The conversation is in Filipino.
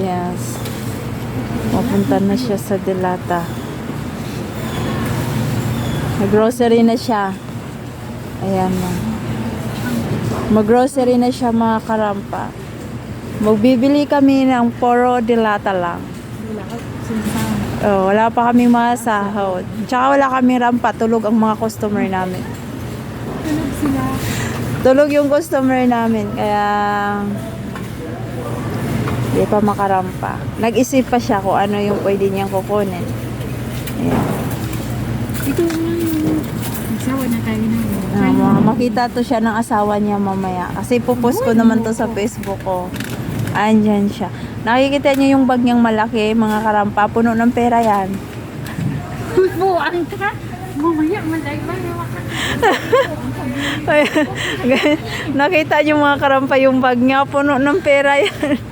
Yes. Pupunta na siya sa Delata. Mag-grocery na siya. Ayan na. Mag-grocery na siya mga karampa. Magbibili kami ng poro Delata lang. Oh, wala pa kami mga sahod. Tsaka wala kami rampa. Tulog ang mga customer namin. Tulog sila. Tulog yung customer namin. Kaya... Hindi pa makarampa. Nag-isip pa siya kung ano yung pwede niyang kukunin. Ayan. Ito na yung nagsawa na tayo na. Ma- makita to siya ng asawa niya mamaya. Kasi pupost ko naman to sa Facebook ko. Andyan siya. Nakikita niyo yung bag niyang malaki, mga karampa. Puno ng pera yan. Buwan ka. Mamaya, malay ba Nakita niyo mga karampa yung bag niya. Puno ng pera yan.